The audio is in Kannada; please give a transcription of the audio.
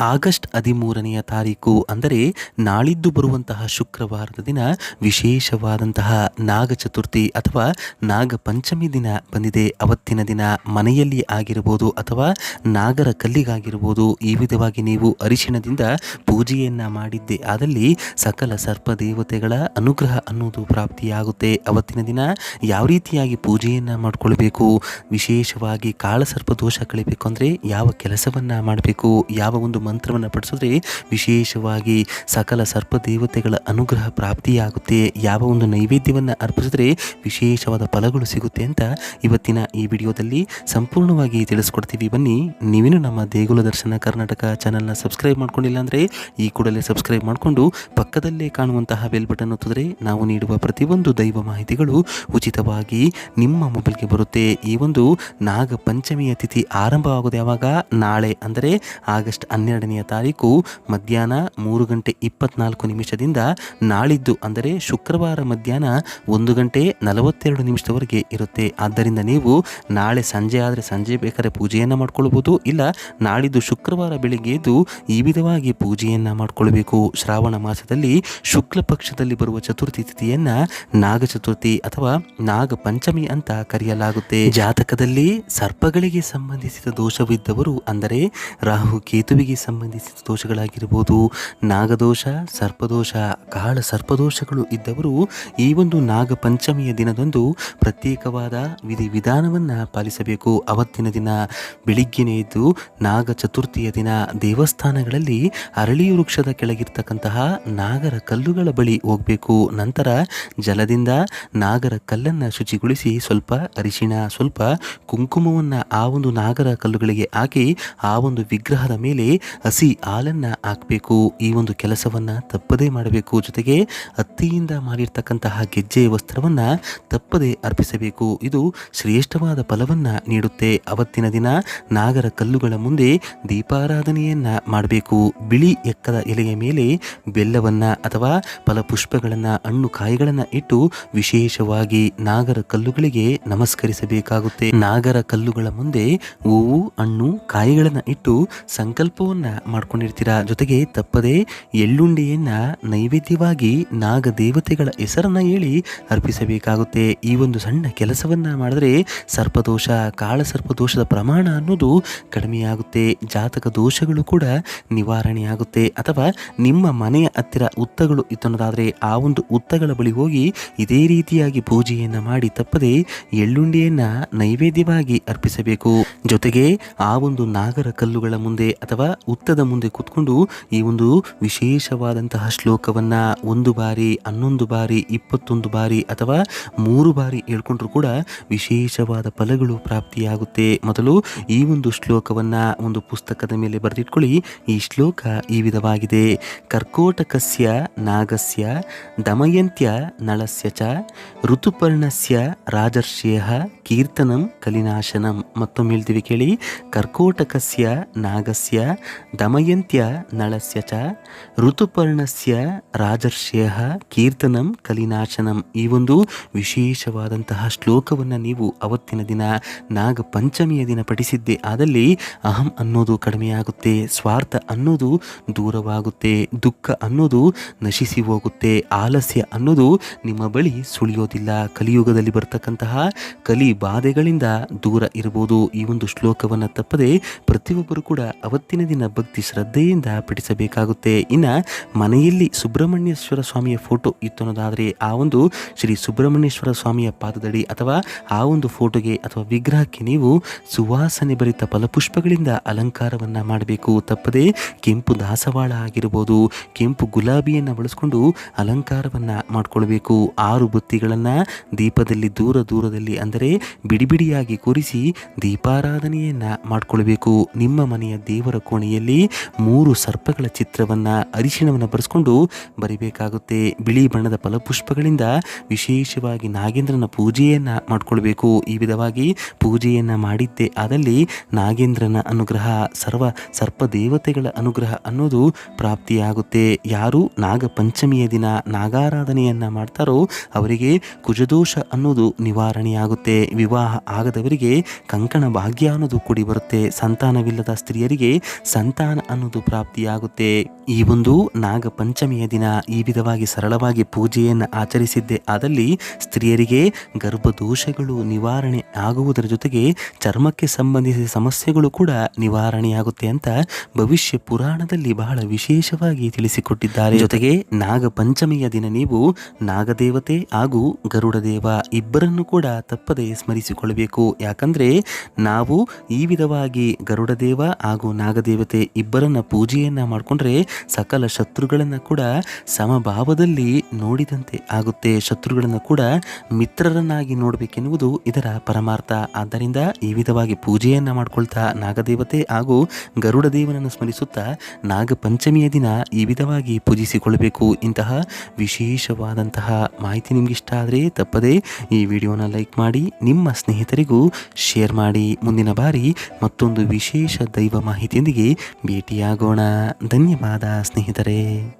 ಆಗಸ್ಟ್ ಹದಿಮೂರನೆಯ ತಾರೀಕು ಅಂದರೆ ನಾಳಿದ್ದು ಬರುವಂತಹ ಶುಕ್ರವಾರದ ದಿನ ವಿಶೇಷವಾದಂತಹ ನಾಗ ಚತುರ್ಥಿ ಅಥವಾ ನಾಗ ಪಂಚಮಿ ದಿನ ಬಂದಿದೆ. ಅವತ್ತಿನ ದಿನ ಮನೆಯಲ್ಲಿ ಆಗಿರಬಹುದು ಅಥವಾ ನಾಗರ ಕಲ್ಲಿಗಾಗಿರ್ಬೋದು ಈ ವಿಧವಾಗಿ ನೀವು ಅರಿಶಿಣದಿಂದ ಪೂಜೆಯನ್ನ ಮಾಡಿದ್ದೆ. ಆದಲ್ಲಿ ಸಕಲ ಸರ್ಪ ದೇವತೆಗಳ ಅನುಗ್ರಹ ಅನ್ನೋದು ಪ್ರಾಪ್ತಿಯಾಗುತ್ತೆ. ಅವತ್ತಿನ ದಿನ ಯಾವ ರೀತಿಯಾಗಿ ಪೂಜೆಯನ್ನ ಮಾಡಿಕೊಳ್ಬೇಕು? ವಿಶೇಷವಾಗಿ ಕಾಳಸರ್ಪ ದೋಷ ಕಳಿಬೇಕು ಅಂದರೆ ಯಾವ ಕೆಲಸವನ್ನ ಮಾಡಬೇಕು? ಯಾವ ಒಂದು ಮಂತ್ರವನ್ನು ಪಡಿಸಿದ್ರೆ ವಿಶೇಷವಾಗಿ ಸಕಲ ಸರ್ಪ ದೇವತೆಗಳ ಅನುಗ್ರಹ ಪ್ರಾಪ್ತಿಯಾಗುತ್ತೆ. ಯಾವ ಒಂದು ನೈವೇದ್ಯವನ್ನು ಅರ್ಪಿಸಿದ್ರೆ ವಿಶೇಷವಾದ ಫಲಗಳು ಸಿಗುತ್ತೆ ಅಂತ ಇವತ್ತಿನ ಈ ವಿಡಿಯೋದಲ್ಲಿ ಸಂಪೂರ್ಣವಾಗಿ ತಿಳಿಸ್ಕೊಡ್ತೀವಿ. ಬನ್ನಿ ನೀವೇನು ನಮ್ಮ ದೇಗುಲ ದರ್ಶನ ಕರ್ನಾಟಕ ಚಾನಲ್ನ ಸಬ್ಸ್ಕ್ರೈಬ್ ಮಾಡ್ಕೊಂಡಿಲ್ಲ ಅಂದರೆ ಈ ಕೂಡಲೇ ಸಬ್ಸ್ಕ್ರೈಬ್ ಮಾಡಿಕೊಂಡು ಪಕ್ಕದಲ್ಲೇ ಕಾಣುವಂತಹ ಬೆಲ್ ಬಟನ್ ಒತ್ತಿದ್ರೆ ನಾವು ನೀಡುವ ಪ್ರತಿಯೊಂದು ದೈವ ಮಾಹಿತಿಗಳು ಉಚಿತವಾಗಿ ನಿಮ್ಮ ಮೊಬೈಲ್ಗೆ ಬರುತ್ತೆ. ಈ ಒಂದು ನಾಗ ಪಂಚಮಿಯ ತಿಥಿ ಆರಂಭವಾಗೋದು ಯಾವಾಗ? ನಾಳೆ, ಅಂದರೆ ಆಗಸ್ಟ್ ಹನ್ನೆರಡನೆಯ ತಾರೀಕು ಮಧ್ಯಾಹ್ನ ಮೂರು ಗಂಟೆ ಇಪ್ಪತ್ನಾಲ್ಕು ನಿಮಿಷದಿಂದ ನಾಳಿದ್ದು, ಅಂದರೆ ಶುಕ್ರವಾರ ಮಧ್ಯಾಹ್ನ ಒಂದು ಗಂಟೆ ನಲವತ್ತೆರಡು ನಿಮಿಷದವರೆಗೆ ಇರುತ್ತೆ. ಆದ್ದರಿಂದ ನೀವು ನಾಳೆ ಸಂಜೆ ಆದರೆ ಸಂಜೆ ಬೇಕಾದ್ರೆ ಪೂಜೆಯನ್ನು ಮಾಡ್ಕೊಳ್ಬೋದು. ಇಲ್ಲ, ನಾಳಿದ್ದು ಶುಕ್ರವಾರ ಬೆಳಿಗ್ಗೆ ಎದ್ದು ಈ ವಿಧವಾಗಿ ಪೂಜೆಯನ್ನು ಮಾಡಿಕೊಳ್ಬೇಕು. ಶ್ರಾವಣ ಮಾಸದಲ್ಲಿ ಶುಕ್ಲ ಪಕ್ಷದಲ್ಲಿ ಬರುವ ಚತುರ್ಥಿ ತಿಥಿಯನ್ನು ನಾಗ ಚತುರ್ಥಿ ಅಥವಾ ನಾಗ ಪಂಚಮಿ ಅಂತ ಕರೆಯಲಾಗುತ್ತೆ. ಜಾತಕದಲ್ಲಿ ಸರ್ಪಗಳಿಗೆ ಸಂಬಂಧಿಸಿದ ದೋಷವಿದ್ದವರು ಅಂದರೆ ರಾಹು ಕೇತುವಿಗೆ ಸಂಬಂಧಿಸಿದ ದೋಷಗಳಾಗಿರ್ಬೋದು. ನಾಗದೋಷ, ಸರ್ಪದೋಷ, ಕಾಳ ಸರ್ಪದೋಷಗಳು ಇದ್ದವರು ಈ ಒಂದು ನಾಗ ಪಂಚಮಿಯ ದಿನದಂದು ಪ್ರತ್ಯೇಕವಾದ ವಿಧಿ ವಿಧಾನವನ್ನು ಪಾಲಿಸಬೇಕು. ಅವತ್ತಿನ ದಿನ ಬೆಳಿಗ್ಗೆನೇ ಇದ್ದು ನಾಗ ಚತುರ್ಥಿಯ ದಿನ ದೇವಸ್ಥಾನಗಳಲ್ಲಿ ಅರಳಿ ವೃಕ್ಷದ ಕೆಳಗಿರ್ತಕ್ಕಂತಹ ನಾಗರ ಕಲ್ಲುಗಳ ಬಳಿ ಹೋಗಬೇಕು. ನಂತರ ಜಲದಿಂದ ನಾಗರ ಕಲ್ಲನ್ನು ಶುಚಿಗೊಳಿಸಿ ಸ್ವಲ್ಪ ಅರಿಶಿಣ, ಸ್ವಲ್ಪ ಕುಂಕುಮವನ್ನು ಆ ಒಂದು ನಾಗರ ಕಲ್ಲುಗಳಿಗೆ ಹಾಕಿ ಆ ಒಂದು ವಿಗ್ರಹದ ಮೇಲೆ ಹಸಿ ಹಾಲನ್ನು ಹಾಕಬೇಕು, ಈ ಒಂದು ಕೆಲಸವನ್ನು ತಪ್ಪದೇ ಮಾಡಬೇಕು. ಜೊತೆಗೆ ಹತ್ತಿಯಿಂದ ಮಾಡಿರ್ತಕ್ಕಂತಹ ಗೆಜ್ಜೆ ವಸ್ತ್ರವನ್ನು ತಪ್ಪದೇ ಅರ್ಪಿಸಬೇಕು. ಇದು ಶ್ರೇಷ್ಠವಾದ ಫಲವನ್ನು ನೀಡುತ್ತೆ. ಅವತ್ತಿನ ದಿನ ನಾಗರ ಕಲ್ಲುಗಳ ಮುಂದೆ ದೀಪಾರಾಧನೆಯನ್ನು ಮಾಡಬೇಕು. ಬಿಳಿ ಎಕ್ಕದ ಎಲೆಯ ಮೇಲೆ ಬೆಲ್ಲವನ್ನ ಅಥವಾ ಫಲಪುಷ್ಪಗಳನ್ನು, ಹಣ್ಣು ಕಾಯಿಗಳನ್ನು ಇಟ್ಟು ವಿಶೇಷವಾಗಿ ನಾಗರ ಕಲ್ಲುಗಳಿಗೆ ನಮಸ್ಕರಿಸಬೇಕಾಗುತ್ತೆ. ನಾಗರ ಕಲ್ಲುಗಳ ಮುಂದೆ ಹೂವು, ಹಣ್ಣು, ಕಾಯಿಗಳನ್ನು ಇಟ್ಟು ಸಂಕಲ್ಪವನ್ನ ಮಾಡ್ಕೊಂಡಿರ್ತೀರಾ? ಜೊತೆಗೆ ತಪ್ಪದೇ ಎಳ್ಳುಂಡೆಯನ್ನು ನೈವೇದ್ಯವಾಗಿ ನಾಗ ದೇವತೆಗಳ ಹೆಸರನ್ನ ಹೇಳಿ ಅರ್ಪಿಸಬೇಕಾಗುತ್ತೆ. ಈ ಒಂದು ಸಣ್ಣ ಕೆಲಸವನ್ನ ಮಾಡಿದ್ರೆ ಸರ್ಪದೋಷ ಕಾಳ ಸರ್ಪದೋಷದ ಪ್ರಮಾಣ ಅನ್ನೋದು ಕಡಿಮೆಯಾಗುತ್ತೆ. ಜಾತಕ ದೋಷಗಳು ಕೂಡ ನಿವಾರಣೆಯಾಗುತ್ತೆ. ಅಥವಾ ನಿಮ್ಮ ಮನೆಯ ಹತ್ತಿರ ಉತ್ತಗಳು ಇತ್ತನ್ನೋದಾದರೆ ಆ ಒಂದು ಉತ್ತಗಳ ಬಳಿ ಹೋಗಿ ಇದೇ ರೀತಿಯಾಗಿ ಪೂಜೆಯನ್ನು ಮಾಡಿ ತಪ್ಪದೆ ಎಳ್ಳುಂಡಿಯನ್ನ ನೈವೇದ್ಯವಾಗಿ ಅರ್ಪಿಸಬೇಕು. ಜೊತೆಗೆ ಆ ಒಂದು ನಾಗರ ಕಲ್ಲುಗಳ ಮುಂದೆ ಅಥವಾ ಉತ್ತದ ಮುಂದೆ ಕೂತ್ಕೊಂಡು ಈ ಒಂದು ವಿಶೇಷವಾದಂತಹ ಶ್ಲೋಕವನ್ನ ಒಂದು ಬಾರಿ, ಹನ್ನೊಂದು ಬಾರಿ, ಇಪ್ಪತ್ತೊಂದು ಬಾರಿ ಅಥವಾ ಮೂರು ಬಾರಿ ಹೇಳ್ಕೊಂಡ್ರು ಕೂಡ ವಿಶೇಷವಾದ ಫಲಗಳು ಪ್ರಾಪ್ತಿಯಾಗುತ್ತೆ. ಮೊದಲು ಈ ಒಂದು ಶ್ಲೋಕವನ್ನ ಒಂದು ಪುಸ್ತಕದ ಮೇಲೆ ಬರೆದಿಟ್ಕೊಳ್ಳಿ. ಈ ಶ್ಲೋಕ ಈ ವಿಧವಾಗಿದೆ. ಕರ್ಕೋಟಕಸ್ಯ ನಾಗಸ್ಯ ದಮಯಂತ್ಯ ನಳಸ್ಯ ಚ ಋತುಪರ್ಣಸ್ಯ ರಾಜರ್ಷೇಹ ಕೀರ್ತನಂ ಕಲಿನಾಶನಂ. ಮತ್ತೊಮ್ಮೆ ಹೇಳ್ತೀವಿ ಕೇಳಿ. ಕರ್ಕೋಟಕಸ್ಯ ನಾಗಸ್ಯ ದಮಯಂತ್ಯ ನಳಸ್ಯ ಚ, ಋತುಪರ್ಣಸ್ಯ ರಾಜರ್ಷಯ ಕೀರ್ತನಂ ಕಲಿನಾಶನಂ ಈ ಒಂದು ವಿಶೇಷವಾದಂತಹ ಶ್ಲೋಕವನ್ನು ನೀವು ಅವತ್ತಿನ ದಿನ ನಾಗ ಪಂಚಮಿಯ ದಿನ ಪಠಿಸಿದ್ದೆ. ಆದಲ್ಲಿ ಅಹಂ ಅನ್ನೋದು ಕಡಿಮೆಯಾಗುತ್ತೆ, ಸ್ವಾರ್ಥ ಅನ್ನೋದು ದೂರವಾಗುತ್ತೆ, ದುಃಖ ಅನ್ನೋದು ನಶಿಸಿ ಹೋಗುತ್ತೆ, ಆಲಸ್ಯ ಅನ್ನೋದು ನಿಮ್ಮ ಬಳಿ ಸುಳಿಯೋದಿಲ್ಲ. ಕಲಿಯುಗದಲ್ಲಿ ಬರ್ತಕ್ಕಂತಹ ಕಲಿ ಬಾಧೆಗಳಿಂದ ದೂರ ಇರಬಹುದು. ಈ ಒಂದು ಶ್ಲೋಕವನ್ನು ತಪ್ಪದೆ ಪ್ರತಿಯೊಬ್ಬರು ಕೂಡ ಅವತ್ತಿನ ದಿನ ಭಕ್ತಿ ಶ್ರದ್ಧೆಯಿಂದ ಪಠಿಸಬೇಕಾಗುತ್ತೆ. ಇನ್ನು ಮನೆಯಲ್ಲಿ ಸುಬ್ರಹ್ಮಣ್ಯೇಶ್ವರ ಸ್ವಾಮಿಯ ಫೋಟೋ ಇತ್ತು ಅನ್ನೋದಾದರೆ ಆ ಒಂದು ಶ್ರೀ ಸುಬ್ರಹ್ಮಣ್ಯೇಶ್ವರ ಸ್ವಾಮಿಯ ಪಾದದಡಿ ಅಥವಾ ಆ ಒಂದು ಫೋಟೋಗೆ ಅಥವಾ ವಿಗ್ರಹಕ್ಕೆ ನೀವು ಸುವಾಸನೆ ಭರಿತ ಫಲಪುಷ್ಪಗಳಿಂದ ಅಲಂಕಾರವನ್ನು ಮಾಡಬೇಕು. ತಪ್ಪದೆ ಕೆಂಪು ದಾಸವಾಳ ಆಗಿರ್ಬೋದು, ಕೆಂಪು ಗುಲಾಬಿಯನ್ನು ಬಳಸ್ಕೊಂಡು ಅಲಂಕಾರವನ್ನು ಮಾಡಿಕೊಳ್ಬೇಕು. ಆರು ಬುತ್ತಿಗಳನ್ನು ದೀಪದಲ್ಲಿ ದೂರ ದೂರದಲ್ಲಿ ಅಂದರೆ ಬಿಡಿಬಿಡಿಯಾಗಿ ಕೂರಿಸಿ ದೀಪಾರಾಧನೆಯನ್ನು ಮಾಡಿಕೊಳ್ಬೇಕು. ನಿಮ್ಮ ಮನೆಯ ದೇವರ ಕೋಣೆಯಲ್ಲಿ ಮೂರು ಸರ್ಪಗಳ ಚಿತ್ರವನ್ನ ಅರಿಶಿಣವನ್ನು ಬರೆಸ್ಕೊಂಡು ಬರಿಬೇಕಾಗುತ್ತೆ. ಬಿಳಿ ಬಣ್ಣದ ಫಲಪುಷ್ಪಗಳಿಂದ ವಿಶೇಷವಾಗಿ ನಾಗೇಂದ್ರನ ಪೂಜೆಯನ್ನ ಮಾಡಿಕೊಳ್ಬೇಕು. ಈ ವಿಧವಾಗಿ ಪೂಜೆಯನ್ನ ಮಾಡಿದ್ದೆ ಆದಲ್ಲಿ ನಾಗೇಂದ್ರನ ಅನುಗ್ರಹ, ಸರ್ವ ಸರ್ಪ ದೇವತೆಗಳ ಅನುಗ್ರಹ ಅನ್ನೋದು ಪ್ರಾಪ್ತಿಯಾಗುತ್ತೆ. ಯಾರು ನಾಗ ಪಂಚಮಿಯ ದಿನ ನಾಗಾರಾಧನೆಯನ್ನು ಮಾಡ್ತಾರೋ ಅವರಿಗೆ ಕುಜದೋಷ ಅನ್ನೋದು ನಿವಾರಣೆಯಾಗುತ್ತೆ. ವಿವಾಹ ಆಗದವರಿಗೆ ಕಂಕಣ ಭಾಗ್ಯ ಅನ್ನೋದು ಕೂಡಿ ಬರುತ್ತೆ. ಸಂತಾನವಿಲ್ಲದ ಸ್ತ್ರೀಯರಿಗೆ ಸಂತ ಸಂತಾನ ಅನ್ನೋದು ಪ್ರಾಪ್ತಿಯಾಗುತ್ತೆ. ಈ ಒಂದು ನಾಗ ಪಂಚಮಿಯ ದಿನ ಈ ವಿಧವಾಗಿ ಸರಳವಾಗಿ ಪೂಜೆಯನ್ನು ಆಚರಿಸಿದ್ದೆ. ಆದಲ್ಲಿ ಸ್ತ್ರೀಯರಿಗೆ ಗರ್ಭದೋಷಗಳು ನಿವಾರಣೆ ಆಗುವುದರ ಜೊತೆಗೆ ಚರ್ಮಕ್ಕೆ ಸಂಬಂಧಿಸಿದ ಸಮಸ್ಯೆಗಳು ಕೂಡ ನಿವಾರಣೆಯಾಗುತ್ತೆ ಅಂತ ಭವಿಷ್ಯ ಪುರಾಣದಲ್ಲಿ ಬಹಳ ವಿಶೇಷವಾಗಿ ತಿಳಿಸಿಕೊಟ್ಟಿದ್ದಾರೆ. ಜೊತೆಗೆ ನಾಗ ಪಂಚಮಿಯ ದಿನ ನೀವು ನಾಗದೇವತೆ ಹಾಗೂ ಗರುಡ ದೇವ ಇಬ್ಬರನ್ನು ಕೂಡ ತಪ್ಪದೆ ಸ್ಮರಿಸಿಕೊಳ್ಳಬೇಕು. ಯಾಕಂದ್ರೆ ನಾವು ಈ ವಿಧವಾಗಿ ಗರುಡ ದೇವ ಹಾಗೂ ನಾಗದೇವತೆ ಇಬ್ಬರನ್ನ ಪೂಜೆಯನ್ನ ಮಾಡಿಕೊಂಡ್ರೆ ಸಕಲ ಶತ್ರುಗಳನ್ನ ಕೂಡ ಸಮಭಾವದಲ್ಲಿ ನೋಡಿದಂತೆ ಆಗುತ್ತೆ. ಶತ್ರುಗಳನ್ನ ಕೂಡ ಮಿತ್ರರನ್ನಾಗಿ ನೋಡಬೇಕೆನ್ನುವುದು ಇದರ ಪರಮಾರ್ಥ. ಆದ್ದರಿಂದ ಈ ವಿಧವಾಗಿ ಪೂಜೆಯನ್ನ ಮಾಡ್ಕೊಳ್ತಾ ನಾಗದೇವತೆ ಹಾಗೂ ಗರುಡ ದೇವನನ್ನು ಸ್ಮರಿಸುತ್ತಾ ನಾಗಪಂಚಮಿಯ ದಿನ ಈ ವಿಧವಾಗಿ ಪೂಜಿಸಿಕೊಳ್ಳಬೇಕು. ಇಂತಹ ವಿಶೇಷವಾದಂತಹ ಮಾಹಿತಿ ನಿಮ್ಗೆ ಇಷ್ಟ ಆದರೆ ತಪ್ಪದೆ ಈ ವಿಡಿಯೋನ ಲೈಕ್ ಮಾಡಿ, ನಿಮ್ಮ ಸ್ನೇಹಿತರಿಗೂ ಶೇರ್ ಮಾಡಿ. ಮುಂದಿನ ಬಾರಿ ಮತ್ತೊಂದು ವಿಶೇಷ ದೈವ ಮಾಹಿತಿಯೊಂದಿಗೆ ಭೇಟಿಯಾಗೋಣ. ಧನ್ಯವಾದ ಸ್ನೇಹಿತರೆ.